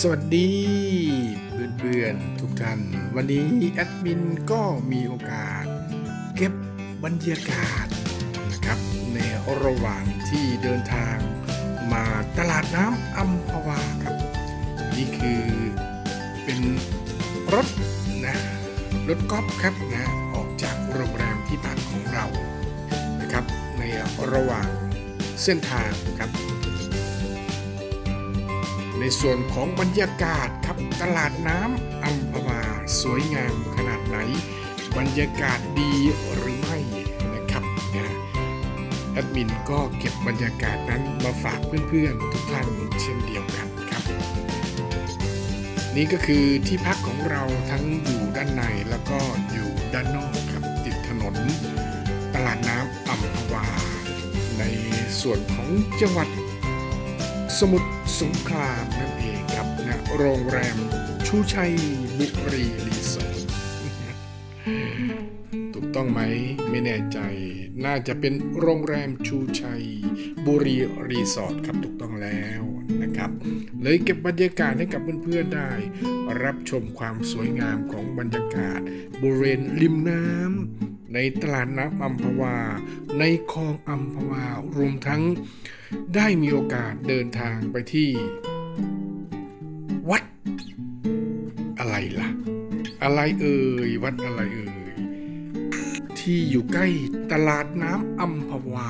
สวัสดีเพื่อนๆทุกท่าน วันนี้แอดมินก็มีโอกาส เก็บบรรยากาศนะครับ ในระหว่างที่เดินทางมาตลาดน้ำอัมพวาครับ นี่คือเป็นรถนะรถกอล์ฟครับนะออกจากโรงแรมที่พักของเรานะครับ ในระหว่างเส้นทางครับ ในส่วนของบรรยากาศครับตลาดน้ำอัมพวาสวยงามขนาดไหน บรรยากาศดีหรือไม่นะครับนะแอดมินก็เก็บบรรยากาศนั้นมาฝากเพื่อนๆทุกท่านเช่นเดียวกันครับ นี่ก็คือที่พักของเราทั้งอยู่ด้านในแล้วก็อยู่ด้านนอกครับติดถนน ตลาดน้ำอัมพวา ในส่วนของจังหวัด มุทรสงครามนั่นเองครับนะโรงแรมชูชัยบุรีรีสอร์ทถูกต้องไหมไม่แน่ใจ น่าจะเป็นโรงแรมชูชัยบุรีรีสอร์ทครับถูกต้องแล้วนะครับ เลยเก็บบรรยากาศให้กับเพื่อนๆได้ รับชมความสวยงามของบรรยากาศบริเวณริมน้ำ ในตลาดน้ำอัมพวา ในคลองอัมพวารวมทั้งได้มีโอกาสเดินทางไปที่ วัดอะไรล่ะ อะไรเอ่ยวัดอะไรเอ่ยที่อยู่ใกล้ตลาดน้ำอัมพวา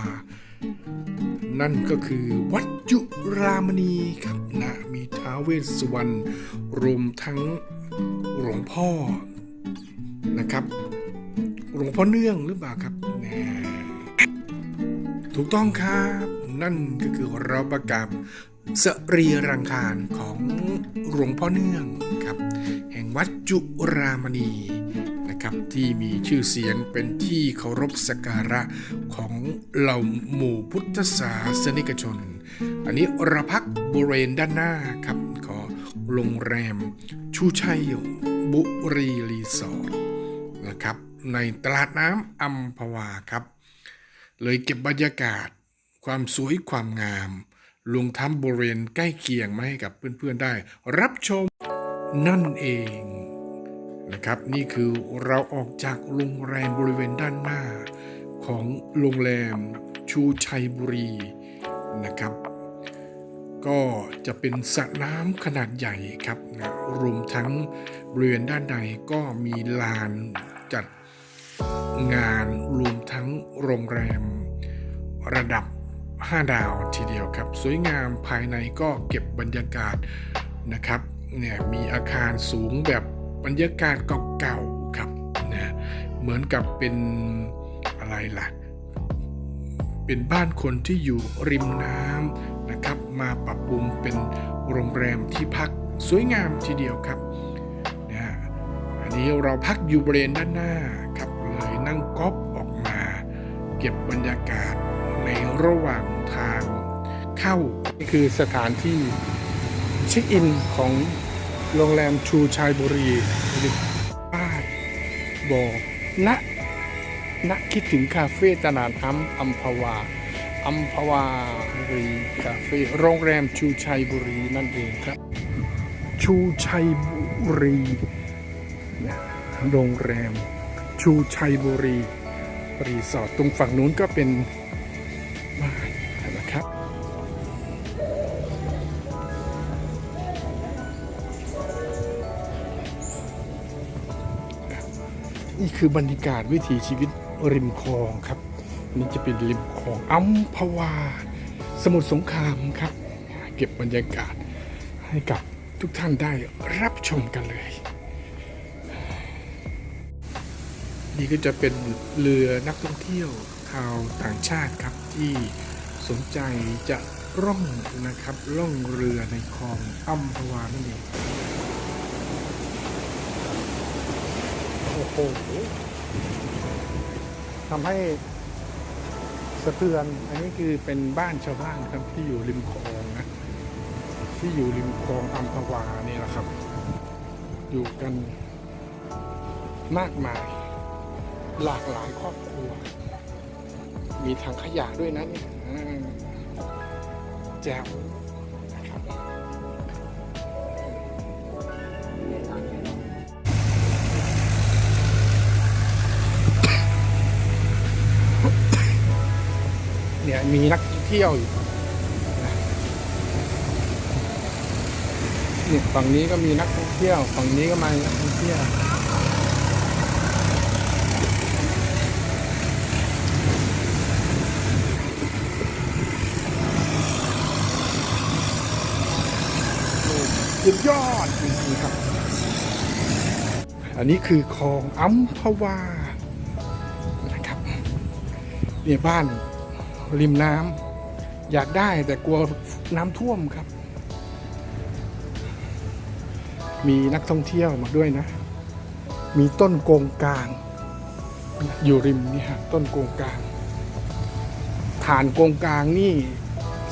นั่นก็คือวัดจุรามณีครับนะมีท้าวเวสสุวรรณรวมทั้งหลวงพ่อนะครับ ลวงพ่อเนื่องหรือเปล่าครับน่ถูกต้องครับ นั่นก็คือเราประกาศสรีรังคารของหลวงพ่อเนื่องครับ แห่งวัดจุรามณีนะครับที่มีชื่อเสียงเป็นที่เคารพสักการะของเหล่าหมู่พุทธศาสนิกชน อันนี้ราพักบริเวณด้านหน้าครับของโรงแรม ชูชัยบุรีรีสอร์ทนะครับ ในตลาดน้ำอัมพวาครับ เลยเก็บบรรยากาศ ความสวยความงาม ลงทำบริเวณใกล้เคียงมาให้กับเพื่อนๆได้ รับชมนั่นเองนะครับ นี่คือเราออกจากโรงแรมบริเวณด้านหน้า ของโรงแรมชูชัยบุรีนะครับ ก็จะเป็นสระน้ำขนาดใหญ่ครับนะรวมทั้งบริเวณด้านในก็มีลานจัด งานรวมทั้งโรงแรม ระดับ 5 ดาวทีเดียวครับ สวยงามภายในก็เก็บบรรยากาศนะครับเนี่ยมีอาคารสูงแบบบรรยากาศเก่าๆครับนะเหมือนกับเป็นอะไรล่ะ เป็นบ้านคนที่อยู่ริมน้ำนะครับ มาปรับปรุงเป็นโรงแรมที่พักสวยงามทีเดียวครับนะอันนี้เราพักอยู่บริเวณด้านหน้า ก๊อปออกมา เก็บบรรยากาศในระหว่างทางเข้านี่คือสถานที่เช็คอินของโรงแรมชูชายบุรีป้าบอกณณคิดถึงคาเฟ่ตลาดน้ำอัมพวาอัมพวาบุรีคาเฟ่โรงแรมชูชัยบุรีนั่นเองครับ ชูชัยบุรีนะโรงแรม ชูชัยบุรี รีสอร์ทตรงฝั่งนู้นก็เป็นบ้านนะครับ นี่คือบรรยากาศวิถีชีวิตริมคลองครับ นี่จะเป็นริมคลองอัมพวา สมุทรสงครามครับ เก็บบรรยากาศให้กับทุกท่านได้รับชมกันเลย นี่ก็จะเป็นเรือนักท่องเที่ยวชาวต่างชาติครับที่สนใจจะร่องนะครับล่องเรือในคลองอัมพวานั่นเองโอ้โหทำให้สะเทือน อันนี้คือเป็นบ้านชาวบ้านครับที่อยู่ริมคลองนะ ที่อยู่ริมคลองอัมพวานี่แหละครับ อยู่กันมากมาย หลากหลายครอบครัว มีทางขยะด้วยนะเนี่ยแจ๋วเนี่ยมีนักเที่ยวอยู่เนี่ยฝั่งนี้ก็มีนักท่องเที่ยว ฝั่งนี้ก็มานักท่องเที่ยว สุดยอดจริงๆครับ อันนี้คือคลองอัมพวานะครับเนี่ยบ้านริมน้ำอยากได้แต่กลัวน้ำท่วมครับ มีนักท่องเที่ยวมาด้วยนะ มีต้นโกงกลาง อยู่ริมนี่ฮะต้นโกงกลางฐานโกงกลางนี่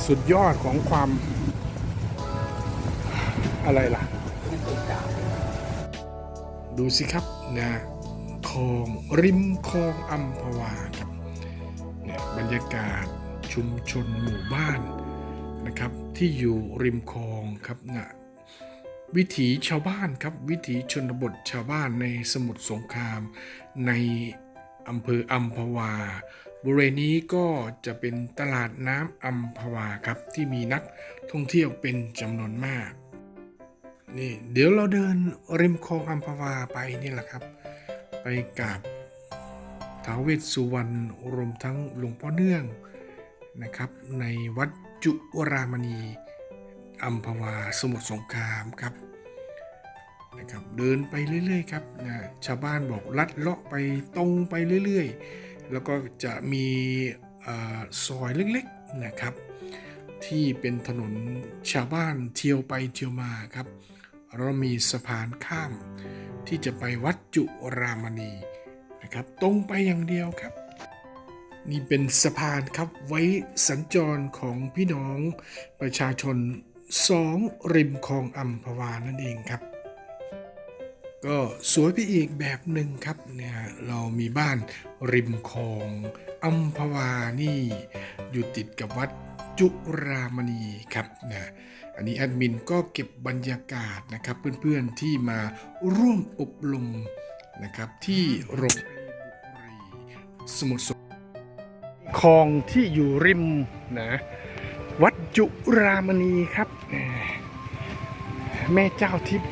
สุดยอดของความ อะไรล่ะ ดูสิครับนะคลองริมคลองอัมพวาครับเนี่ยบรรยากาศชุมชนหมู่บ้านนะครับที่อยู่ริมคลองครับนะวิถีชาวบ้านครับวิถีชนบทชาวบ้านในสมุทรสงครามในอำเภออัมพวาบริเวณนี้ก็จะเป็นตลาดน้ำอัมพวาครับที่มีนักท่องเที่ยวเป็นจำนวนมาก นี่เดี๋ยวเราเดินริมคลองอัมพวาไปนี่แหละครับ ไปกราบท้าวเวสสุวรรณรวมทั้งหลวงพ่อเนื่องนะครับ ในวัดจุรามณีอัมพวาสมุทรสงครามครับนะครับเดินไปเรื่อยๆครับนะชาวบ้านบอกลัดเลาะไปตรงไปเรื่อยๆ แล้วก็จะมีอซอยเล็กๆนะครับ ที่เป็นถนนชาวบ้านเที่ยวไปเที่ยวมาครับ เรามีสะพานข้าม ที่จะไปวัดจุรามณีนะครับ ตรงไปอย่างเดียวครับ นี่เป็นสะพานครับไว้สัญจรของพี่น้องประชาชนสองริมคลองอัมพวานั่นเองครับ ก็สวยไปอีกแบบหนึ่งครับเนี่ยเรามีบ้านริมคลองอัมพวานี่ อยู่ติดกับวัดจุรามณีครับนะ อันนี้แอดมินก็เก็บบรรยากาศนะครับเพื่อนๆที่มาร่วมอบรมนะครับที่โรงเรียนบุรีสมุทรสงคลองที่อยู่ริมนะวัดจุรามณีครับ แม่เจ้าทิพย์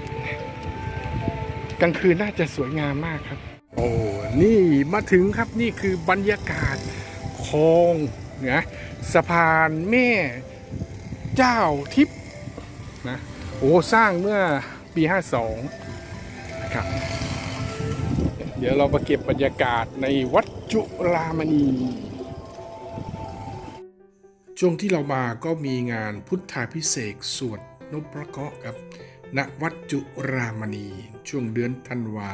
กลางคืนน่าจะสวยงามมากครับ โอ้นี่มาถึงครับนี่คือบรรยากาศคลองนะสะพานแม่เจ้าทิพย์ โอ้สร้างเมื่อปี 52นะครับเดี๋ยวเราไปเก็บบรรยากาศในวัดจุรามณี ช่วงที่เรามาก็มีงานพุทธาพิเศษสวดนพพระเคราะห์ครับณวัดจุรามณี ช่วงเดือนธันวา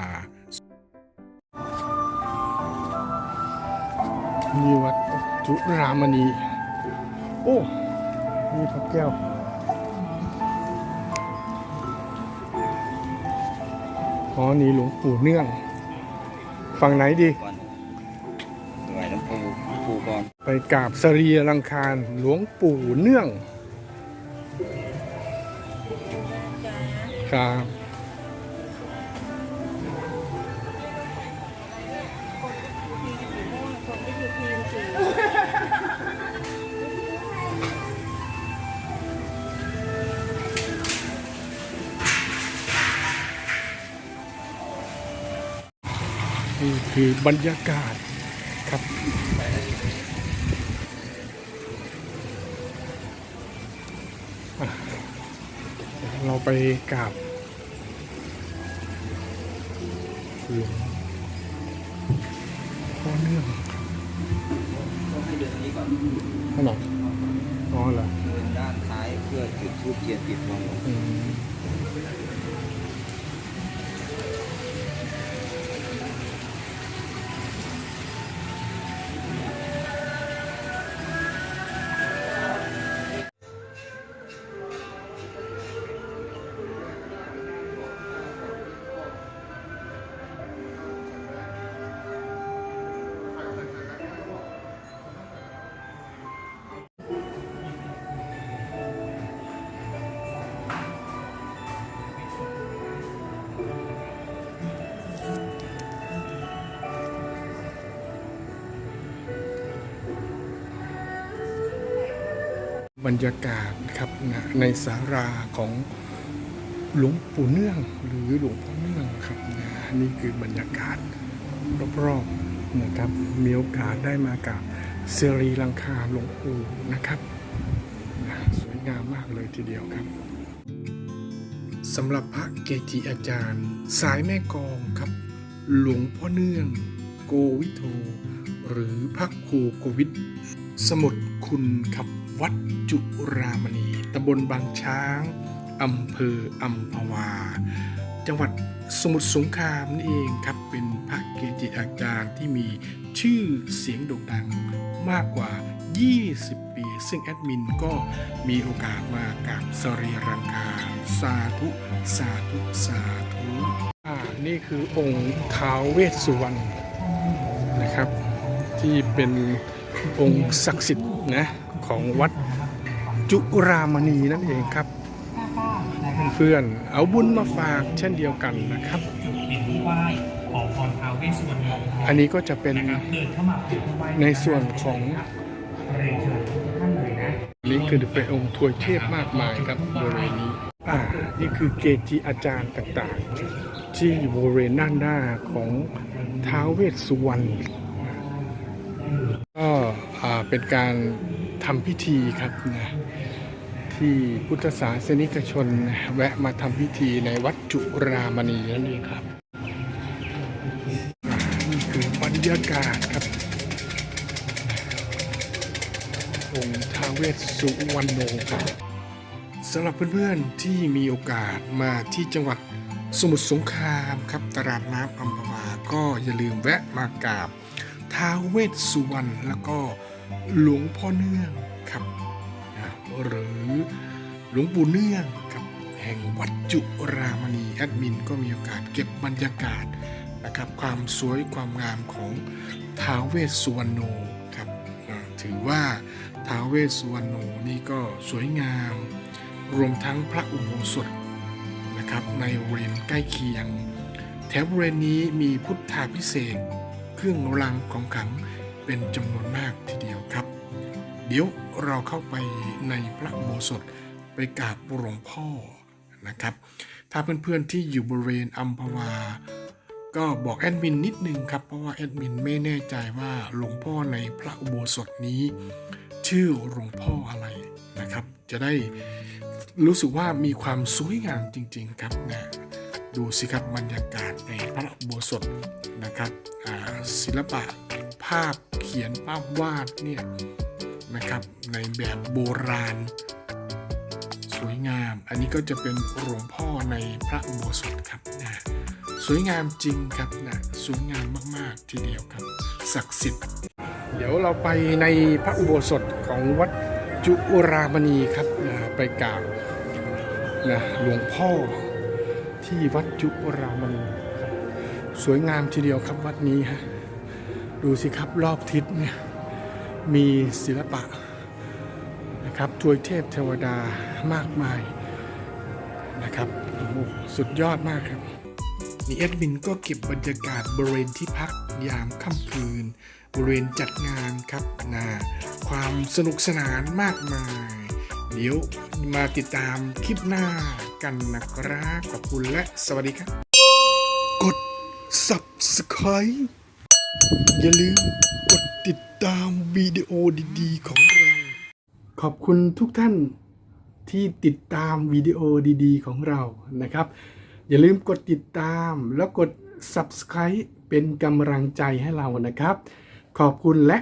มีวัดจุรามณี โอ้ มีพระแก้ว อ๋อ นี่หลวงปู่เนื่อง ฝั่งไหนดี ก่อนถวหลวงปู่ปู่ก่อนไปกราบสรีรังคารหลวงปู่เนื่อง ครับ นี่คือบรรยากาศครับอะเราไปกราบหลวงพ่อเนื่องต้องให้เดินนี้ก่อนขนาดอ๋อเหรอเดินด้านซ้ายเพื่อจุดทูบเทียนปิดลงอืม บรรยากาศนะครับนะในสาราของหลวงปู่เนื่องหรือหลวงพ่อเนื่องครับนะนี่คือบรรยากาศรอบๆนะครับมีโอกาสได้มากับเซรีลังคาหลวงปู่นะครับนะสวยงามมากเลยทีเดียวครับสำหรับพระเกจิอาจารย์ สายแม่กองครับ หลวงพ่อเนื่อง โกวิโทหรือพระครูโกวิทสมุดคุณขับ วัดจุรามณีตำบลบางช้างอำเภออัมพวา จังหวัดสมุทรสงครามนี่เองครับ เป็นพระเกจิอาจารย์ที่มีชื่อเสียงโด่งดังมากกว่า 20 ปี ซึ่งแอดมินก็มีโอกาสมากราบสรีรังคารสาธุ สาธุ สาธุอ่านี่คือองค์ท้าวเวสสุวรรณนะครับ ที่เป็นองค์ศักดิ์สิทธิ์นะ ของวัดจุรามณีนั่นเองครับ เพื่อนๆเอาบุญมาฝากเช่นเดียวกันนะครับจุดเป็นที่ไหว้ขอพรท้าวเวสสุวรรณอันนี้ก็จะเป็นนะครับเดินเข้ามาเป็นที่ไหว้ในส่วนของเรียนเชิญทุกท่านเลยนะนี่คือเป็นองค์ถวยเทพมากมายครับบริเวณนี้อ่านี่คือเกจิอาจารย์ต่างๆ ที่อยู่บริเวณด้านหน้าของท้าวเวสสุวรรณก็อ่าเป็นการ ทำพิธีครับนะที่พุทธศาสนิกชนแวะมาทำพิธีในวัดจุรามณีนั่นเองครับนี่คือบรรยากาศครับองค์ท้าวเวสสุวรรณโนครับสำหรับเพื่อนๆที่มีโอกาสมาที่จังหวัดสมุทรสงครามครับตลาดน้ำอัมพวาก็อย่าลืมแวะมากราบท้าวเวสสุวรรณแล้วก็ หลวงพ่อเนื่องครับ หรือหลวงปู่เนื่องครับแห่งวัดจุรามณีแอดมินก็มีโอกาสเก็บบรรยากาศนะครับความสวยความงามของท้าวเวสสุวรรณโนครับถือว่าท้าวเวสสุวรรณโนนี่ก็สวยงาม รวมทั้งพระอุโบสถนะครับในบริเวณใกล้เคียง แถวบริเวณนี้มีพุทธาพิเศษเครื่องรางของขลังเป็นจำนวนมากทีเดียว เดี๋ยวเราเข้าไปในพระโบสถไปกราบหลวงพ่อนะครับ ถ้าเพื่อนๆที่อยู่บริเวณอัมพวา ก็บอกแอดมินนิดนึงครับ เพราะว่าแอดมินไม่แน่ใจว่าหลวงพ่อในพระอุโบสถนี้ ชื่อหลวงพ่ออะไรนะครับ จะได้รู้สึกว่ามีความสวยงามจริง ๆ ครับนะดูสิครับบรรยากาศในพระอุโบสถนะครับอ่าศิลปะภาพเขียนภาพวาดเนี่ย นะครับ ในแบบโบราณ สวยงาม อันนี้ก็จะเป็นหลวงพ่อในพระอุโบสถครับนะสวยงามจริงครับนะสวยงามมากๆทีเดียวครับ ศักดิ์สิทธิ์เดี๋ยวเราไปในพระอุโบสถของวัดจุรามณีครับนะไปกราบนะหลวงพ่อที่วัดจุรามณีสวยงามทีเดียวครับวัดนี้ฮะดูสิครับรอบทิศเนี่ย มีศิลปะนะครับทวยเทพเทวดามากมายนะครับโอ้สุดยอดมากครับนี่แอดมินก็เก็บบรรยากาศบริเวณที่พักยามค่ำคืน บริเวณจัดงานครับนะความสนุกสนานมากมาย เดี๋ยวมาติดตามคลิปหน้ากันนะครับขอบคุณและสวัสดีครับ กด subscribe อย่าลืมก ติดตามวิดีโอดีๆ ของเรา ขอบคุณทุกท่านที่ติดตามวิดีโอดีๆ ของเรานะครับ อย่าลืมกดติดตามแล้วกด subscribe เป็นกำลังใจให้เรานะครับ ขอบคุณและ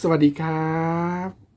สวัสดีครับ